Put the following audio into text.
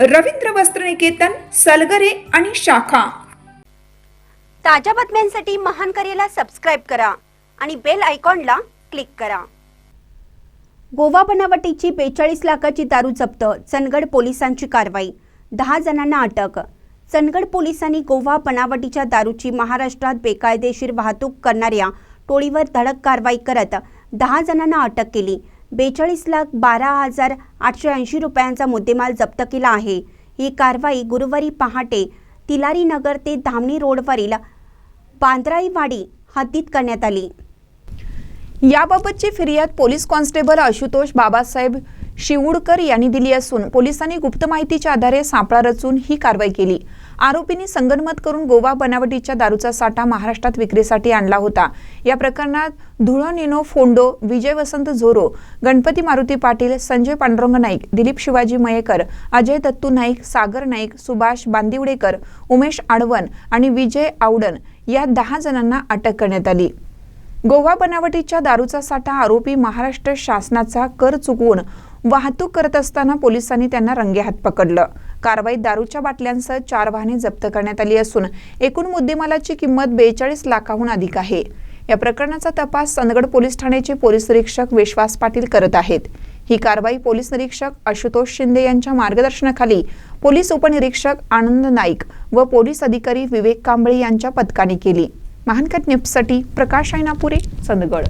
रवींद्र वस्त्रनिकेतन सलगरे आणि शाखा. ताज्या बातम्यांसाठी महान करेला सबस्क्राईब करा आणि बेल आयकॉनला क्लिक करा. गोवा बनावटीची बेचाळीस लाखाची दारू जप्त चंदगड पोलिसांची कारवाई दहा जणांना अटक. चंदगड पोलिसांनी गोवा बनावटीच्या दारूची महाराष्ट्रात बेकायदेशीर वाहतूक करणाऱ्या टोळीवर धडक कारवाई करत दहा जणांना अटक केली. बेचाळीस लाख बारा हजार आठशे ऐंशी रुपयांचा मुद्देमाल जप्त केला आहे. ही कारवाई गुरुवारी पहाटे तिलारी नगर ते धामणी रोडवरील बांद्राईवाडी हद्दीत करण्यात आली. याबाबतची फिर्याद पोलीस कॉन्स्टेबल आशुतोष बाबासाहेब शिवूडकर यांनी दिली असून पोलिसांनी गुप्त माहितीच्या आधारे सापळा रचून ही कारवाई केली. आरोपींनी संगनमत करून गोवा बनावटीच्या दारूचा साठा महाराष्ट्रात विक्रीसाठी आणला होता. या प्रकरणात धुळो निनो फोंडो विजय वसंत झोरो गणपती मारुती पाटील संजय पांडुरंग नाईक दिलीप शिवाजी मयेकर अजय दत्तू नाईक सागर नाईक सुभाष बांदिवडेकर उमेश आडवण आणि विजय आवडन या दहा जणांना अटक करण्यात आली. गोवा बनावटीच्या दारूचा साठा आरोपी महाराष्ट्र शासनाचा कर चुकवून वाहतूक करत असताना पोलिसांनी त्यांना रंगेहात पकडलं. कारवाईत दारूच्या बाटल्यांसह चार वाहने जप्त करण्यात आली असून एकूण मुद्देमालाची किंमत बेचाळीस लाखाहून अधिक आहे. या प्रकरणाचा तपास चंदगड पोलीस ठाण्याचे पोलीस निरीक्षक विश्वास पाटील करत आहेत. ही कारवाई पोलीस निरीक्षक आशुतोष शिंदे यांच्या मार्गदर्शनाखाली पोलीस उपनिरीक्षक आनंद नाईक व पोलीस अधिकारी विवेक कांबळे यांच्या पथकाने केली. महानकट न्यूजसाठी प्रकाश ऐनापुरे चंदगड.